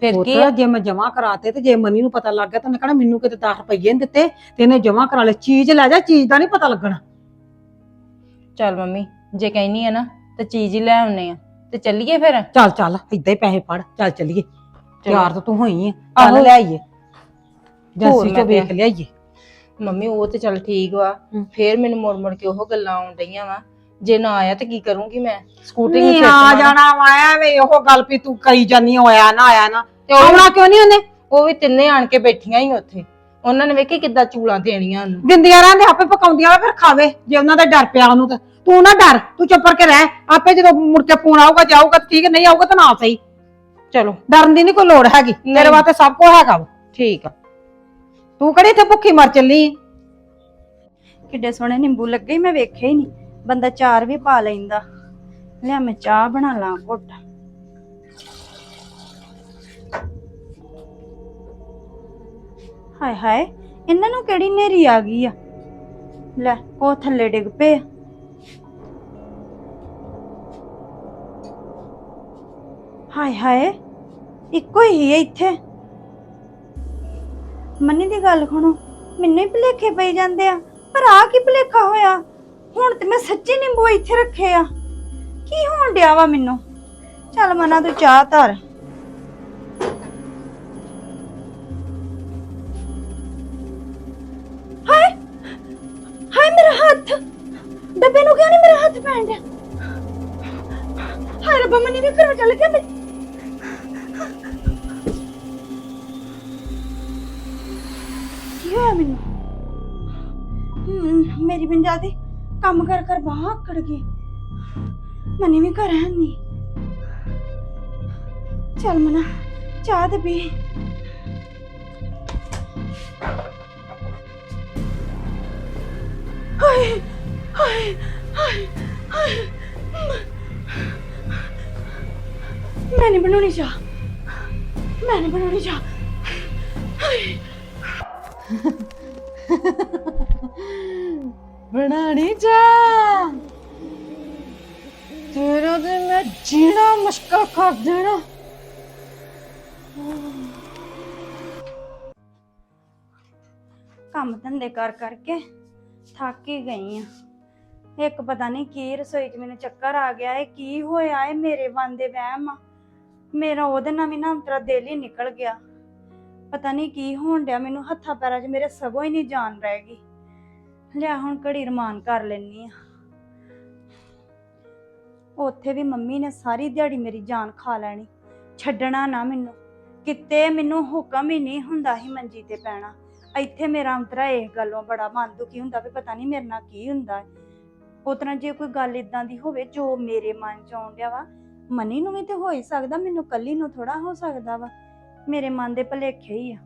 ਫਿਰ ਕੀ ਆ? ਜੇ ਮੈਂ ਜਮਾ ਕਰਾਤੇ ਤੇ ਜੇ ਮਨੀ ਨੂੰ ਪਤਾ ਲੱਗ ਗਿਆ ਤਾਂ ਉਹਨੇ ਕਹਣਾ ਮੈਨੂੰ ਕਿਤੇ 10 ਰੁਪਏ ਨਹੀਂ ਦਿੱਤੇ ਤੇ ਇਹਨੇ ਜਮਾ ਕਰਾ ਲਏ। ਚੀਜ਼ ਲੈ ਜਾ ਚੀਜ਼ ਦਾ ਨਹੀਂ ਪਤਾ ਲੱਗਣਾ। ਚੱਲ ਮੰਮੀ ਜੇ ਕਹਿਨੀ ਆ ਨਾ ਤੇ ਚੀਜ਼ ਹੀ ਲੈ ਆਉਨੇ ਆ। ਤੇ ਚੱਲੀਏ ਫਿਰ? ਚੱਲ ਚੱਲ ਏਦਾਂ ਹੀ ਪੈਸੇ ਫੜ ਚੱਲ ਚੱਲੀਏ। ਤਿਆਰ ਤਾਂ ਤੂੰ ਹੋਈ ਆ। ਆਹੋ। ਚੱਲ ਲੈ ਆਈਏ। ਜੰਸੀ ਮੈਂ ਚੋਂ ਵੇਖ ਲਿਆਈਏ। ਮੰਮੀ ਉਹ ਤੇ ਚੱਲ ਠੀਕ ਵਾ। ਹਮ। ਫੇਰ ਮੈਨੂੰ ਮੁੜ ਮੁੜ ਕੇ ਉਹ ਗੱਲਾਂ ਆਉਣ ਡਈਆਂ ਵਾ। ਜੇ ਨਾ ਆਇਆ ਤੇ ਕੀ ਕਰੂੰਗੀ ਮੈਂ? ਸਕੂਟਰੀ ਨੂੰ ਨਹੀਂ ਆ ਮਾਰਾਂ। ਜਾਣਾ ਵਾ ਐਵੇਂ ਉਹ ਗੱਲ ਵੀ ਤੂੰ ਕਰੀ ਜਾਨੀ ਹੋਇਆ ਨਾ ਆਇਆ ਨਾ। ਤੇ ਉਹ ਆਉਣਾ ਕਿਉਂ ਨਹੀਂ ਉਹਨੇ? ਉਹ ਵੀ ਤਿੰਨੇ ਆਣ ਕੇ ਬੈਠੀਆਂ ਹੀ ਉੱਥੇ। ਉਹਨਾਂ ਨੇ ਵੇਖੀ ਕਿੱਦਾਂ ਚੂਲਾਂ ਦੇਣੀਆਂ ਉਹਨੂੰ। ਦਿੰਦੀਆਂ ਰਹਿੰਦੇ ਆਪੇ ਪਕਾਉਂਦੀਆਂ ਵਾ, ਫਿਰ ਖਾਵੇ ਜੇ ਉਹਨਾਂ ਦਾ ਡਰ ਪਿਆ ਉਹਨੂੰ ਤਾਂ। ਤੂੰ ਨਾ ਡਰ ਤੂੰ ਚੁੱਪ ਕਰਕੇ ਰਹਿ। ਆਪੇ ਜਦੋਂ ਮੁੜ ਕੇ ਫੋਨ ਆਊਗਾ ਜਾਊਗਾ ਠੀਕ ਨਹੀਂ ਆਊਗਾ ਤਾਂ ਨਾ ਸਹੀ। ਚਲੋ। ਡਰਨ ਦੀ ਨਹੀਂ ਕੋਈ ਲੋੜ ਹੈਗੀ। ਤੇਰੇ ਨਹੀਂ। ਵਾਸਤੇ ਸਭ ਕੁਝ ਹੈਗਾ ਵਾ। ਠੀਕ ਆ। ਤੂੰ ਕਿਹੜੀ ਇੱਥੇ ਭੁੱਖੀ ਮਰ ਚੱਲੀ ਆਂ? ਕਿੱਡੇ ਸੋਹਣੇ ਨਿੰਬੂ ਲੱਗੇ ਮੈਂ ਵੇਖਿਆ ਹੀ ਨਹੀਂ। ਬੰਦਾ ਚਾਰ ਵੀ ਪਾ ਲੈਂਦਾ। ਲਿਆ ਮੈਂ ਚਾਹ ਬਣਾ ਲਾਂ ਘੁੱਟ। ਹਾਏ ਹਾਏ, ਇਹਨਾਂ ਨੂੰ ਕਿਹੜੀ ਨੇਰੀ ਆ ਗਈ ਆ? ਲੈ, ਉਹ ਥੱਲੇ ਡਿੱਗ ਪਏ ਆ। ਹਾਏ ਹਾਏ, ਇੱਕੋ ਹੀ ਹੈ ਇੱਥੇ। ਮੰਨੀ ਦੀ ਗੱਲ ਸੁਣੋ ਮੈਨੂੰ ਹੀ ਭੁਲੇਖੇ ਪਈ ਜਾਂਦੇ ਆ, ਪਰ ਆ ਕੀ ਭੁਲੇਖਾ ਹੋਇਆ? ਹੁਣ ਤੇ ਮੈਂ ਸੱਚੀ ਨਿੰਬੂ ਇੱਥੇ ਰੱਖੇ ਆ। ਕੀ ਹੋਣ ਡਿਆ ਵਾ ਮੈਨੂੰ? ਚੱਲ ਮਨਾ ਤੂੰ ਚਾਹ ਧਰ। ਹਾਏ! ਹਾਏ ਮੇਰਾ ਹੱਥ! ਡੱਬੇ ਨੂੰ ਕਿਉਂ ਨਹੀਂ ਮੇਰਾ ਹੱਥ ਪੈਣ ਡਿਆ? ਹਾਏ ਰੱਬਾ ਮਨੀ ਵੀ ਘਰੋਂ ਚੱਲ ਗਿਆ ਮੈਂ। ਕੀ ਹੋਇਆ ਮੈਨੂੰ? ਹਮ, ਮੇਰੀ ਪੰਜਾਦੀ ਕੰਮ ਕਰ ਕਰ ਬਾਹ ਆਕੜ ਗਈ ਮਨੀ ਵੀ ਘਰ ਹੈ ਨਹੀਂ ਚੱਲ ਮਨਾ, ਚਾਹ ਤੇ ਪੀ। ਹਾਏ ਹਾਏ ਹਾਏ ਹਾਏ। ਮੈਂ ਨਹੀਂ ਬਣਾਉਣੀ ਚਾਹ। ਮੈਂ ਨਹੀਂ ਬਣਾਉਣੀ ਚਾਹ। ਬਣਾਣੀ ਜਾ? ਤੇਰਾ ਤੇ ਮੈਂ ਜੀਣਾ ਮੁਸ਼ਕਲ ਕਰ ਦੇਣਾ। ਕੰਮ ਧੰਦੇ ਕਰ ਕਰਕੇ ਥੱਕ ਹੀ ਗਈ ਆ। ਇੱਕ ਪਤਾ ਨਹੀਂ ਕੀ ਰਸੋਈ 'ਚ ਮੈਨੂੰ ਚੱਕਰ ਆ ਗਿਆ ਏ, ਕੀ ਹੋਇਆ ਏ, ਮੇਰੇ ਮਨ ਦੇ ਵਹਿਮ ਆ। ਮੇਰਾ ਉਹਦੇ ਨਾਲ ਵੀ ਨਾ ਅੰਤਰਾ ਦਿਲ ਹੀ ਨਿਕਲ ਗਿਆ। ਪਤਾ ਨਹੀਂ ਕੀ ਹੋਣ ਡਿਆ, ਮੈਨੂੰ ਹੱਥਾਂ ਪੈਰਾਂ 'ਚ ਮੇਰੇ ਸਗੋਂ ਹੀ ਨਹੀਂ ਜਾਨ ਰਹਿ ਗਈ। ਲਿਆ ਹੁਣ ਘੜੀ ਰਮਾਨ ਕਰ ਲੈਣੀ ਆ। ਉੱਥੇ ਵੀ ਮੰਮੀ ਨੇ ਸਾਰੀ ਦਿਹਾੜੀ ਮੇਰੀ ਜਾਨ ਖਾ ਲੈਣੀ। ਛੱਡਣਾ ਨਾ ਮੈਨੂੰ। ਕਿਤੇ ਮੈਨੂੰ ਹੁਕਮ ਹੀ ਨਹੀਂ ਹੁੰਦਾ ਸੀ ਮੰਜੀ ਤੇ ਪੈਣਾ। ਇੱਥੇ ਮੇਰਾ ਅੰਤਰਾ ਇਸ ਗੱਲੋਂ ਬੜਾ ਮਨ ਦੁਖੀ ਹੁੰਦਾ ਵੀ ਪਤਾ ਨਹੀਂ ਮੇਰੇ ਨਾਲ ਕੀ ਹੁੰਦਾ। ਹੈ ਉਸ ਤਰ੍ਹਾਂ ਜੇ ਕੋਈ ਗੱਲ ਇਦਾਂ ਦੀ ਹੋਵੇ ਜੋ ਮੇਰੇ ਮਨ ਚ ਆਉਣ ਡਿਆ ਵਾ, ਮਨੀ ਨੂੰ ਵੀ ਤੇ ਹੋ ਹੀ ਸਕਦਾ, ਮੈਨੂੰ ਕੱਲੀ ਨੂੰ ਥੋੜਾ ਹੋ ਸਕਦਾ ਵਾ। ਮੇਰੇ ਮਨ ਦੇ ਭਲੇਖੇ ਹੀ ਆ।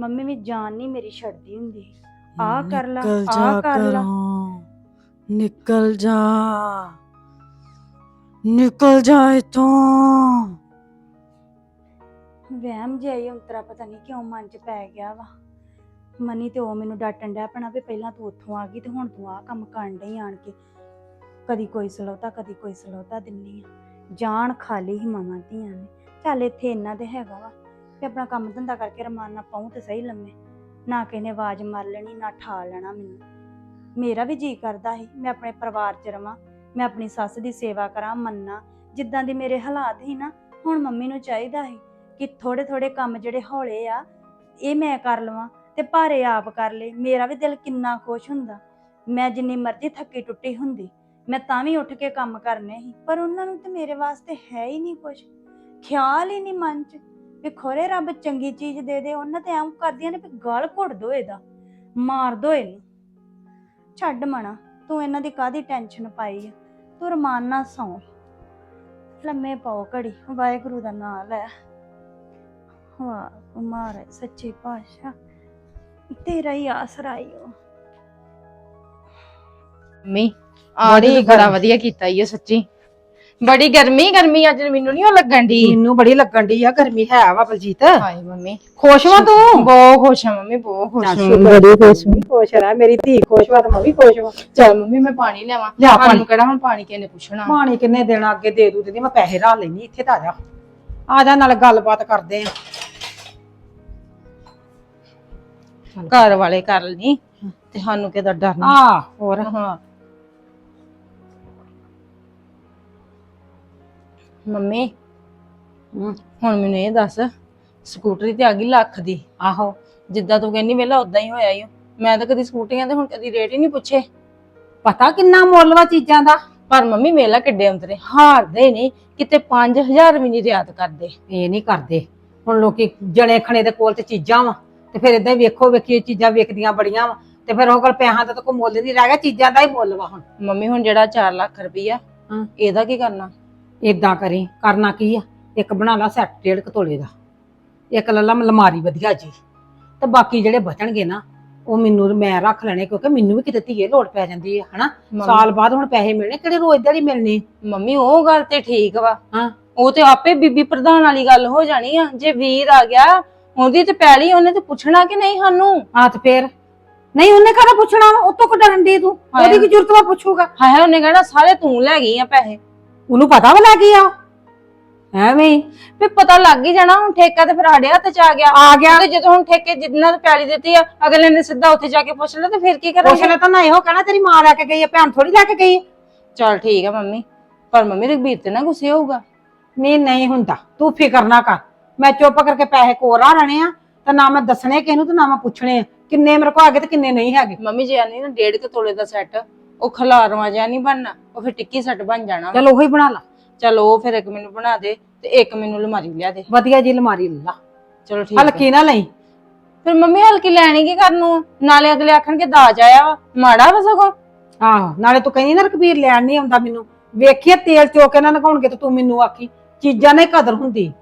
ਮੰਮੀ ਵੀ ਜਾਨ ਨਹੀਂ ਮੇਰੀ ਛੱਡਦੀ ਹੁੰਦੀ। ਆ ਕਰ ਲਾ ਨਿਕਲ ਆ ਜਾ ਕਰ ਲਾ ਘਰੋਂ, ਨਿਕਲ ਜਾ ਨਿਕਲ ਜਾ ਇਤੋਂ ਵਹਿਮ ਜਿਹਾ ਹੀ ਅੰਤਰਾ ਪਤਾ ਨਹੀਂ ਕਿਉਂ ਮਨ ਚ ਪੈ ਗਿਆ ਵਾ ਮਨੀ ਤੇ ਉਹ ਮੈਨੂੰ ਡਾਟਣ ਡਿਆ ਪਣਾ ਵੀ ਪਹਿਲਾਂ ਤੂੰ ਉੱਥੋਂ ਆ ਗਈ ਤੇ ਹੁਣ ਤੂੰ ਆ ਕੰਮ ਕਰਨ ਡਈ ਆਣ ਕੇ ਕਦੀ ਕੋਈ ਸਲੋਤਾ ਕਦੀ ਕੋਈ ਸਲੋਤਾ ਦਿੰਨੀ ਆ ਜਾਨ ਖਾਲੀ ਹੀ ਮਾਵਾਂ ਧੀਆਂ ਨੇ ਚੱਲ ਇੱਥੇ ਇੰਨਾ ਤੇ ਹੈਗਾ ਵਾ ਤੇ ਆਪਣਾ ਕੰਮ ਧੰਦਾ ਕਰਕੇ ਰਮਾਨ ਨਾ ਪਾਉਂ ਤੇ ਸਹੀ ਲੰਮੇ ਨਾ ਕਿਸੇ ਨੇ ਆਵਾਜ਼ ਮਾਰ ਲੈਣੀ, ਨਾ ਠਾ ਲੈਣਾ ਮੈਨੂੰ। ਮੇਰਾ ਵੀ ਜੀ ਕਰਦਾ ਸੀ, ਮੈਂ ਆਪਣੇ ਪਰਿਵਾਰ 'ਚ ਰਵਾਂ, ਮੈਂ ਆਪਣੀ ਸੱਸ ਦੀ ਸੇਵਾ ਕਰਾਂ, ਮੰਨਾ। ਜਿੱਦਾਂ ਦੇ ਮੇਰੇ ਹਾਲਾਤ ਸੀ ਨਾ, ਹੁਣ ਮੰਮੀ ਨੂੰ ਚਾਹੀਦਾ ਸੀ ਕਿ ਥੋੜੇ ਥੋੜੇ ਕੰਮ ਜਿਹੜੇ ਹੌਲੇ ਆ, ਇਹ ਮੈਂ ਕਰ ਲਵਾਂ ਤੇ ਭਾਰੇ ਆਪ ਕਰ ਲਏ ਮੇਰਾ ਵੀ ਦਿਲ ਕਿੰਨਾ ਖੁਸ਼ ਹੁੰਦਾ। ਮੈਂ ਜਿੰਨੀ ਮਰਜ਼ੀ ਥੱਕੀ ਟੁੱਟੀ ਹੁੰਦੀ, ਮੈਂ ਤਾਂ ਵੀ ਉੱਠ ਕੇ ਕੰਮ ਕਰਨੇ ਸੀ, ਪਰ ਉਹਨਾਂ ਨੂੰ ਤੇ ਮੇਰੇ ਵਾਸਤੇ ਹੈ ਹੀ ਨਹੀਂ ਕੁਝ ਖਿਆਲ ਹੀ ਨਹੀਂ ਮਨ 'ਚ ਵੀ ਖੋਰੇ ਰੱਬ ਚੰਗੀ ਚੀਜ਼ ਦੇ ਦੇ ਉਹਨਾਂ ਤੇ ਐਂ ਕਰਦੀਆਂ ਨੇ ਵੀ ਗਲ ਘੁੱਟ ਦੋ ਇਹਦਾ ਮਾਰ ਦੋ ਇਹਨੂੰ। ਛੱਡ ਮਣਾ ਤੂੰ ਇਹਨਾਂ ਦੀ ਕਾਦੀ ਟੈਨਸ਼ਨ ਪਾਈ ਆ? ਤੂੰ ਰਮਾਨ ਨਾਲ ਸੌਂ। ਲੰਮੇ ਪਾਓ ਘੜੀ ਵਾਹਿਗੁਰੂ ਦਾ ਨਾਮ ਲੈ। ਵਾਹ ਮਹਾਰਾਜ ਸੱਚੇ ਪਾਤਸ਼ਾਹ। ਤੇਰਾ ਹੀ ਆਸਰਾ ਈ ਓ। ਮੰਮੀ ਆੜੀ ਬੜਾ ਵਧੀਆ ਕੀਤਾ ਈ ਓ ਸੱਚੀ। ਬੜੀ ਗਰਮੀ ਗਰਮੀ ਅੱਜ ਮੈਨੂੰ ਨਹੀਂ ਉਹ ਲੱਗਣ ਦੀ ਮੈਨੂੰ ਬੜੀ ਲੱਗਣ ਦੀ ਆ ਗਰਮੀ ਹੈ ਵਾ ਬਲਜੀਤ। ਹਾਏ ਮੰਮੀ। ਖੁਸ਼ ਵਾ ਤੂੰ? ਬਹੁਤ ਖੁਸ਼ ਹਾਂ ਮੰਮੀ ਬਹੁਤ ਖੁਸ਼ ਹਾਂ ਬੜੀ ਖੁਸ਼। ਖੁਸ਼ ਰਹਿ ਮੇਰੀ ਧੀ ਖੁਸ਼ ਵਾ ਤੇ ਮੈਂ ਵੀ ਖੁਸ਼ ਵਾ। ਚਲ ਮੰਮੀ ਮੈਂ ਪਾਣੀ ਲਿਆਵਾਂ। ਲਿਆ ਪਾਣੀ। ਕਿਹੜਾ ਹੁਣ ਪਾਣੀ ਕਿਹਨੇ ਪੁੱਛਣਾ? ਪਾਣੀ ਕਿੰਨੇ ਦੇਣਾ ਅੱਗੇ ਦੇ ਦੂ ਤੇ ਮੈਂ ਪੈਸੇ ਰਾ ਲੈਣੀ ਇੱਥੇ ਤਾਂ ਆ ਜਾ। ਆ ਜਾ ਨਾਲ ਗੱਲਬਾਤ ਕਰਦੇ ਆ। ਘਰ ਵਾਲੇ ਕਰ ਲਈ ਤੇ ਸਾਨੂੰ ਕਿਹਦਾ ਡਰ ਨਹੀਂ ਆ ਹੋਰ। ਹਾਂ। ਮੰਮੀ ਹਮ, ਹੁਣ ਮੈਨੂੰ ਇਹ ਦੱਸ ਸਕੂਟਰੀ ਤੇ ਆ ਗਈ ਲੱਖ ਦੀ। ਆਹੋ। ਜਿੱਦਾਂ ਤੂੰ ਕਹਿੰਦੀ ਵੇਲਾ ਉਦਾਂ ਹੀ ਹੋਇਆ ਈ ਓ। ਮੈਂ ਤਾਂ ਕਦੀ ਸਕੂਟਰੀਆਂ ਤੇ ਹੁਣ ਕਦੀ ਰੇਟ ਹੀ ਨਹੀਂ ਪੁੱਛੇ। ਪਤਾ ਕਿੰਨਾ ਮੁੱਲ ਵਾ ਚੀਜ਼ਾਂ ਦਾ? ਪਰ ਮੰਮੀ ਵੇਲਾ ਕਿੱਡੇ ਅੰਤਰੇ ਹਾਰਦੇ ਨਹੀਂ ਕਿਤੇ 5000 ਵੀ ਨਹੀਂ ਰਿਆਤ ਕਰਦੇ। ਇਹ ਨਹੀਂ ਕਰਦੇ। ਹੁਣ ਲੋਕੀ ਜਣੇ ਖਣੇ ਦੇ ਕੋਲ ਤੇ ਚੀਜ਼ਾਂ ਵਾ ਤੇ ਫਿਰ ਇਦਾਂ ਹੀ ਵੇਖੋ ਵੇਖੀ ਇਹ ਚੀਜ਼ਾਂ ਵੇਖਦੀਆਂ ਬੜੀਆਂ ਵਾ। ਤੇ ਫਿਰ ਉਹ ਕੋਲ ਪੈਸਿਆਂ ਦਾ ਤਾਂ ਕੋਈ ਮੁੱਲ ਨਹੀਂ ਰਹਿ ਗਿਆ ਚੀਜ਼ਾਂ ਦਾ ਹੀ ਮੁੱਲ ਵਾ ਹੁਣ। ਮੰਮੀ ਹੁਣ ਜਿਹੜਾ 4 ਲੱਖ ਰੁਪਈਆ ਹਾਂ। ਇਹਦਾ ਕੀ ਕਰਨਾ? ਇਦਾਂ ਕਰੀ ਕਰਨਾ ਕੀ ਆ? ਇੱਕ ਬਣਾ ਲਾ ਸੈੱਟ ਡੇਢ ਕੁ ਤੋਲੇ ਦਾ। ਇੱਕ ਲੈ ਲਾ ਅਲਮਾਰੀ ਵਧੀਆ ਜੀ। ਤੇ ਬਾਕੀ ਜਿਹੜੇ ਬਚਣਗੇ ਨਾ ਉਹ ਮੈਨੂੰ ਮੈਂ ਰੱਖ ਲੈਣੇ ਕਿਉਂਕਿ ਮੈਨੂੰ ਵੀ ਕਿਤੇ ਧੀਏ ਲੋੜ ਪੈ ਜਾਂਦੀ ਹੈ ਹਨਾ? ਸਾਲ ਬਾਅਦ ਹੁਣ ਪੈਸੇ ਮਿਲਣੇ ਕਿਹੜੇ ਰੋਜ਼ ਦਿਹਾੜੀ ਮਿਲਣੇ? ਮੰਮੀ ਉਹ ਗੱਲ ਤੇ ਠੀਕ ਵਾ। ਹਾਂ। ਉਹ ਤੇ ਆਪੇ ਬੀਬੀ ਪ੍ਰਧਾਨ ਵਾਲੀ ਗੱਲ ਹੋ ਜਾਣੀ ਆ। ਜੇ ਵੀਰ ਆ ਗਿਆ ਉਹਦੀ ਤੇ ਪੈਲੀ ਉਹਨੇ ਤੇ ਪੁੱਛਣਾ ਕਿ ਨਹੀਂ ਸਾਨੂੰ? ਹਾਂ ਤੇ ਫੇਰ? ਨਹੀਂ ਉਹਨੇ ਕਹਦਾ ਪੁੱਛਣਾ? ਉਹ ਤੋਂ ਕੋ ਡਰਨ ਦੀ ਤੂੰ। ਉਹਦੀ ਕੀ ਜ਼ਰੂਰਤ ਵਾ ਪੁੱਛੂਗਾ। ਹਾਏ ਉਹਨੇ ਕਹਿਣਾ ਸਾਰੇ ਤੂੰ ਲੈ ਗਈ ਆ ਪੈਸੇ। ਉਹਨੂੰ ਪਤਾ ਵਾ ਲੈ ਗਿਆ? ਐਵੇਂ ਹੀ। ਵੀ ਪਤਾ ਲੱਗ ਹੀ ਜਾਣਾ ਹੁਣ ਠੇਕਾ ਤੇ ਫਿਰ ਸਾਡੇ ਹੱਥ ਚ ਆ ਗਿਆ। ਆ ਗਿਆ। ਤੇ ਜਦੋਂ ਹੁਣ ਠੇਕੇ ਜਿੰਨਾ ਤੇ ਪੈਲੀ ਦਿੱਤੀ ਆ ਅਗਲੇ ਨੇ ਸਿੱਧਾ ਉੱਥੇ ਜਾ ਕੇ ਪੁੱਛ ਲਿਆ ਤੇ ਫਿਰ ਕੀ ਪੁੱਛ ਕਰਾਂਗੇ ਲੈ ਤਾਂ ਨਾ ਇਹੋ ਕਹਿਣਾ ਤੇਰੀ ਮਾਂ ਲੈ ਕੇ ਗਈ ਹੈ ਭੈਣ ਥੋੜੀ ਲੈ ਕੇ ਗਈ ਹੈ ਚਲ ਠੀਕ ਆ ਮੰਮੀ ਪਰ ਮੰਮੀ ਰਘਬੀਰ ਤੇ ਨਾ ਗੁੱਸੇ ਹੋਊਗਾ। ਨਹੀਂ ਨਹੀਂ ਹੁੰਦਾ। ਤੂੰ ਫਿਕਰ ਨਾ ਕਰ। ਮੈਂ ਚੁੱਪ ਕਰਕੇ ਪੈਸੇ ਕੋਰਾ ਲੈਣੇ ਆ ਤੇ ਨਾ ਮੈਂ ਦੱਸਣੇ ਕਿਸ ਨੂੰ ਤੇ ਨਾ ਮੈਂ ਪੁੱਛਣੇ ਆ। ਕਿੰਨੇ ਮੇਰੇ ਕੋਲ ਹੈਗੇ ਤੇ ਕਿੰਨੇ ਨਹੀਂ ਹੈਗੇ। ਮੰਮੀ ਜੀ ਆਨੀ ਨਾ ਡੇਢ ਕੁ ਤੋਲੇ ਦਾ ਸੈੱਟ ਉਹ ਖਲਾਰਵਾ ਜਿਹਾ ਨਹੀਂ ਬਣਨਾ ਉਹ ਫਿਰ ਟਿੱਕੀ ਸੈੱਟ ਬਣ ਜਾਣਾ ਚਲ ਉਹੀ ਬਣਾ ਲਾ। ਚਲ ਉਹ ਫਿਰ ਇੱਕ ਮੈਨੂੰ ਬਣਾ ਦੇ ਤੇ ਇੱਕ ਮੈਨੂੰ ਅਲਮਾਰੀ ਲਿਆ ਦੇ। ਵਧੀਆ ਜੀ ਅਲਮਾਰੀ ਲੈ। ਚਲੋ ਠੀਕ ਹੈ ਹਲਕੀ ਨਾ ਲਈ। ਫਿਰ ਮੰਮੀ ਹਲਕੀ ਲੈਣੀ ਕੀ ਕਰਨ ਨੂੰ? ਨਾਲੇ ਅਗਲੇ ਆਖਣਗੇ ਦਾਜ ਆਇਆ ਵਾ ਮਾੜਾ ਵਾ ਸਗੋਂ। ਆਹੋ ਨਾਲੇ ਤੂੰ ਕਹਿੰਦੀ ਨਾ ਰਕਬੀਰ ਲੈਣ ਨਹੀਂ ਆਉਂਦਾ ਮੈਨੂੰ। ਵੇਖੀਏ ਤੇਲ ਚੋ ਕੇ ਨਾ ਨਗਾਉਣਗੇ ਤੇ ਤੂੰ ਮੈਨੂੰ ਆਖੀ ਚੀਜ਼ਾਂ ਨੇ ਕਦਰ ਹੁੰਦੀ।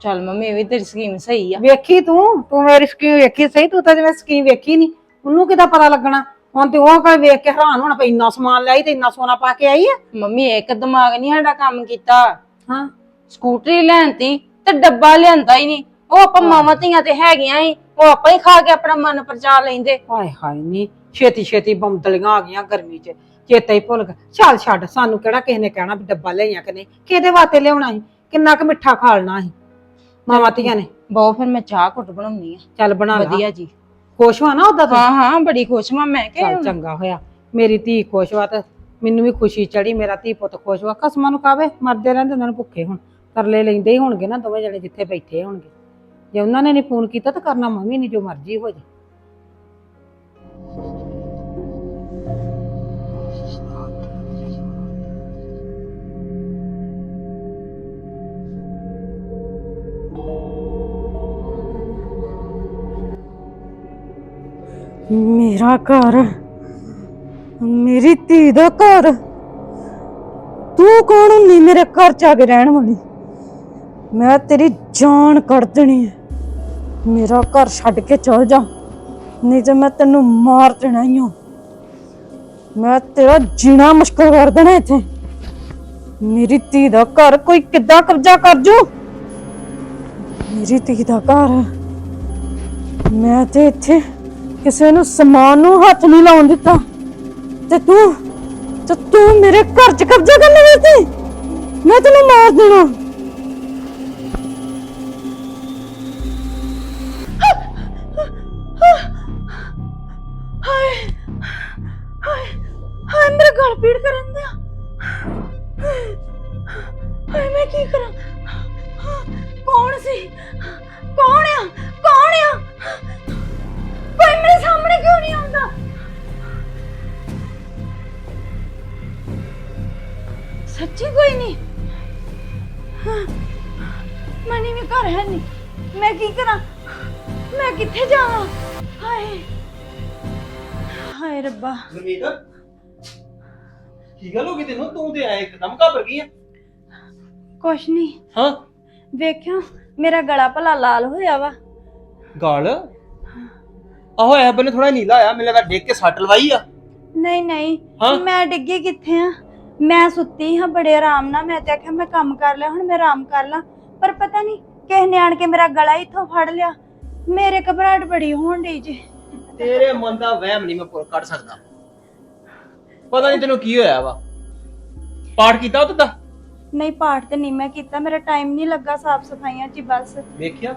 ਚੱਲ ਮੰਮੀ ਇਹ ਵੀ ਤੇਰੀ ਸਕੀਮ ਸਹੀ ਆ। ਵੇਖੀ ਤੂੰ ਤੂੰ ਮੇਰੀ ਸਕੀਮ ਵੇਖੀ ਸਹੀ ਤੂੰ ਤਾਂ ਜਿਵੇਂ ਸਕੀਮ ਵੇਖੀ ਨਹੀਂ ਉਹਨੂੰ ਕਿਦਾਂ ਪਤਾ ਲੱਗਣਾ? ਹੁਣ ਤੇ ਉਹ ਕੋਈ ਵੇਖ ਕੇ ਹੈਰਾਨ ਹੋਣਾ ਪਈ ਇੰਨਾ ਸਮਾਨ ਲਿਆਈ ਤੇ ਇੰਨਾ ਸੋਨਾ ਪਾ ਕੇ ਆਈ ਆ? ਮੰਮੀ ਇੱਕ ਦਿਮਾਗ ਨਹੀਂ ਸਾਡਾ ਕੰਮ ਕੀਤਾ। ਹਾਂ। ਸਕੂਟਰੀ ਲੈਣਤੀ ਤੇ ਡੱਬਾ ਲਿਆਂਦਾ ਹੀ ਨਹੀਂ। ਉਹ ਆਪਾਂ ਮਾਵਾਂ ਧੀਆਂ ਤੇ ਹੈਗੀਆਂ ਹੀ ਉਹ ਆਪਾਂ ਹੀ ਖਾ ਕੇ ਆਪਣਾ ਮਨ ਪਰਚਾ ਲੈਂਦੇ। ਹਾਏ ਹਾਏ ਨੀ ਛੇਤੀ ਛੇਤੀ ਬੰਦਲੀਆਂ ਆ ਗਈਆਂ ਗਰਮੀ 'ਚ। ਚੇਤਾ ਹੀ ਭੁੱਲ ਗਿਆ। ਚੱਲ ਛੱਡ ਸਾਨੂੰ ਕਿਹੜਾ ਕਿਸੇ ਨੇ ਕਹਿਣਾ ਵੀ ਡੱਬਾ ਲਿਆਈਆਂ ਕਿ ਨਹੀਂ? ਕਿਹਦੇ ਵਾਸਤੇ ਲਿਆਉਣਾ ਸੀ? ਕਿੰਨਾ ਕੁ ਮਿੱਠਾ ਖਾਲਣਾ ਸੀ? ਮਾਵਾਂ ਧੀਆਂ ਨੇ। ਬਹੁਤ ਫਿਰ ਮੈਂ ਚਾਹ ਘੁੱਟ ਬਣਾਉਣੀ ਆ। ਚੱਲ ਬਣਾ ਲਾ। ਵਧੀਆ ਜੀ। ਖੁਸ਼ ਹੋਆ ਨਾ ਉਹਦਾ ਤੂੰ? ਹਾਂ ਹਾਂ ਬੜੀ ਖੁਸ਼ ਹਾਂ ਮੈਂ ਕਿ ਚੱਲ ਚੰਗਾ ਹੋਇਆ। ਮੇਰੀ ਧੀ ਖੁਸ਼ ਵਾ ਤੇ ਮੈਨੂੰ ਵੀ ਖੁਸ਼ੀ ਚੜੀ ਮੇਰਾ ਧੀ ਪੁੱਤ ਖੁਸ਼ ਵਾ। ਕਸਮਾਂ ਨੂੰ ਕਾਵੇ ਮਰਦੇ ਰਹਿੰਦੇ ਉਹਨਾਂ ਨੂੰ ਭੁੱਖੇ ਹੁਣ। ਤਰਲੇ ਲੈਂਦੇ ਹੀ ਹੋਣਗੇ ਨਾ ਦੋਵੇਂ ਜਣੇ ਜਿੱਥੇ ਬੈਠੇ ਹੋਣਗੇ। ਜੇ ਉਹਨਾਂ ਨੇ ਨਹੀਂ ਫੋਨ ਕੀਤਾ ਤਾਂ ਕਰਨਾ ਮੰਮੀ ਨਹੀਂ ਜੋ ਮਰਜ਼ੀ ਹੋ ਜੇ। ਮੇਰਾ ਘਰ, ਮੇਰੀ ਧੀ ਦਾ ਘਰ। ਤੂੰ ਕੌਣ ਹੁੰਦੀ ਮੇਰੇ ਘਰ ਚ ਆ ਕੇ ਰਹਿਣ ਵਾਲੀ? ਮੈਂ ਤੇਰੀ ਜਾਨ ਕੱਢ ਦੇਣੀ ਹੈ। ਮੇਰਾ ਘਰ ਛੱਡ ਕੇ ਚਲ ਜਾ। ਨਹੀਂ ਤੇ ਮੈਂ ਤੈਨੂੰ ਮਾਰ ਦੇਣਾ ਹੀ ਹਾਂ। ਮੈਂ ਤੇਰਾ ਜੀਣਾ ਮੁਸ਼ਕਲ ਕਰ ਦੇਣਾ ਇੱਥੇ। ਮੇਰੀ ਧੀ ਦਾ ਘਰ ਕੋਈ ਕਿੱਦਾਂ ਕਬਜ਼ਾ ਕਰ ਜੂ? ਮੇਰੀ ਧੀ ਦਾ ਘਰ। ਮੈਂ ਤੇ ਇੱਥੇ ਕਿਸੇ ਨੂੰ ਸਮਾਨ ਨੂੰ ਹੱਥ ਨਹੀਂ ਲਾਉਣ ਦਿੱਤਾ। ਤੇ ਤੂੰ ਤੇ ਤੂੰ ਮੇਰੇ ਘਰ 'ਚ ਕਬਜ਼ਾ ਕਰਨ ਲੱਗੀ ਮੈਂ ਤੈਨੂੰ ਮਾਰ ਦੇਣਾ। ਕਰਾਂ? ਮੈਂ ਕਿੱਥੇ ਜਾਵਾਂ? ਹਾਏ। ਹਾਏ ਰੱਬਾ। ਗੁਰਮੀਤ ਕੀ ਗੱਲ ਹੋ ਗਈ ਤੈਨੂੰ? ਤੂੰ ਤੇ ਆਇਆ ਇੱਕਦਮ ਘਬਰ ਗਈ ਆ। ਕੁਛ ਨਹੀਂ ਹਾਂ? ਵੇਖਿਓ ਮੇਰਾ ਗਲਾ ਭਲਾ ਲਾਲ ਹੋਇਆ ਵਾ। ਗਾਲ? ਆਹੋ ਐ ਬੰਨੇ ਥੋੜਾ ਨੀਲਾ ਆਇਆ ਮੈਨੂੰ ਲੱਗਾ ਡੇਕ ਕੇ ਸੱਟ ਲਵਾਈ ਆ। ਨਹੀਂ ਨਹੀਂ? ਮੈਂ ਡਿੱਗੀ ਕਿੱਥੇ ਆ? ਮੈਂ ਸੁੱਤੀ ਹਾਂ ਬੜੇ ਆਰਾਮ ਨਾਲ। ਮੈਂ ਤੇ ਆਖਿਆ ਮੈਂ ਕੰਮ ਕਰ ਲਿਆ ਹੁਣ ਮੈਂ ਆਰਾਮ ਕਰ ਲਾਂ। ਪਰ ਪਤਾ ਨਹੀਂ ਕਿਸੇ ਨੇ ਆਣ ਕੇ ਮੇਰਾ ਗਲਾ ਇੱਥੋਂ ਫੜ ਲਿਆ? ਮੇਰੇ ਘਬਰਾਹਟ ਬੜੀ ਹੋਣ ਡਈ ਜੀ। ਤੇਰੇ ਮਨ ਦਾ ਵਹਿਮ ਨਹੀਂ ਮੈਂ ਪੁਰ ਕੱਢ ਸਕਦਾ। ਪਤਾ ਨਹੀਂ ਤੈਨੂੰ ਕੀ ਹੋਇਆ ਵਾ। ਪਾਠ ਕੀਤਾ ਉਹ ਦਾ? ਨਹੀਂ ਪਾਠ ਤੇ ਨਹੀਂ ਮੈਂ ਕੀਤਾ। ਮੇਰਾ ਟਾਈਮ ਨਹੀਂ ਲੱਗਾ ਸਾਫ਼ ਸਫਾਈਆਂ 'ਚ ਹੀ ਬਸ। ਵੇਖਿਆ?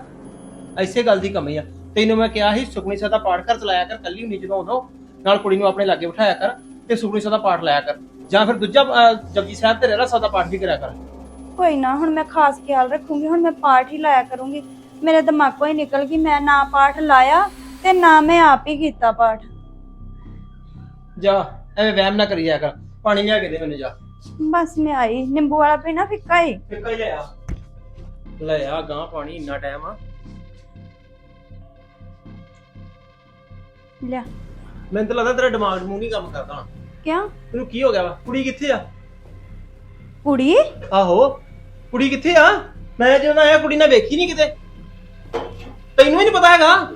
ਐਸੇ ਗੱਲ ਦੀ ਕਮੀ ਆ। ਤੈਨੂੰ ਮੈਂ ਕਿਹਾ ਸੀ ਸੁਖਮਨੀ ਸਾਹਿਬ ਦਾ ਪਾਠ ਕਰ ਚਲਾਇਆ ਕਰ ਕੱਲੀ ਹੁੰਦੀ ਜਦੋਂ ਉਦੋਂ ਨਾਲ ਕੁੜੀ ਨੂੰ ਆਪਣੇ ਲਾਗੇ ਬਿਠਾਇਆ ਕਰ ਤੇ ਸੁਖਮਨੀ ਸਾਹਿਬ ਦਾ ਪਾਠ ਲਾਇਆ ਕਰ। ਜਾਂ ਫਿਰ ਦੂਜਾ ਅਹ, ਜਪਜੀ ਸਾਹਿਬ ਤੇ ਰਹਿਰਾ ਸਾਹਿਬ ਦਾ ਪਾਠ ਵੀ ਕਰਿਆ ਕਰ। ਕੋਈ ਨਾ ਹੁਣ ਮੈਂ ਖਾਸ ਖਿਆਲ ਰੱਖੂੰਗੀ ਹੁਣ ਮੈਂ ਪਾਠ ਹੀ ਲਾਇਆ ਕਰੂੰਗੀ। ਮੇਰੇ ਦਿਮਾਗੋਂ ਹੀ ਨਿਕਲ ਗਈ ਮੈਂ ਨਾ ਪਾਠ ਲਾਇਆ ਤੇ ਨਾ ਮੈਂ ਆਪ ਹੀ ਕੀਤਾ ਪਾਠ। ਜਾ ਐਵੇਂ ਵਹਿਮ ਨਾ ਕਰੀ ਜਾਇਆ ਕਰ ਪਾਣੀ ਲਿਆ ਕੇ ਦੇ ਮੈਨੂੰ ਜਾ। ਬਸ ਮੈਂ ਆਈ ਨਿੰਬੂ ਵਾਲਾ ਪੀਣਾ ਫਿੱਕਾ ਹੀ ਫਿੱਕਾ ਹੀ ਲਿਆ। ਲੈ ਆ ਗਾਂ ਪਾਣੀ ਇੰਨਾ ਟਾਈਮ ਆ। ਲਿਆ। ਮੈਨੂੰ ਤਾਂ ਲੱਗਦਾ ਤੇਰਾ ਦਿਮਾਗ ਮੂੰਹ ਨਹੀਂ ਕੰਮ ਕਰਦਾ। ਕਿਉਂ? ਤੈਨੂੰ ਕੀ ਹੋ ਗਿਆ ਵਾ? ਕੁੜੀ ਕਿੱਥੇ ਆ? ਕੁੜੀ? ਆਹੋ, ਕੁੜੀ ਕਿੱਥੇ ਆ? ਮੈਂ ਜਦੋਂ ਆਇਆ, ਕੁੜੀ ਨਾ ਵੇਖੀ ਨਹੀਂ ਕਿਤੇ। ਤੈਨੂੰ ਹੀ ਨਹੀਂ ਪਤਾ ਹੈਗਾ।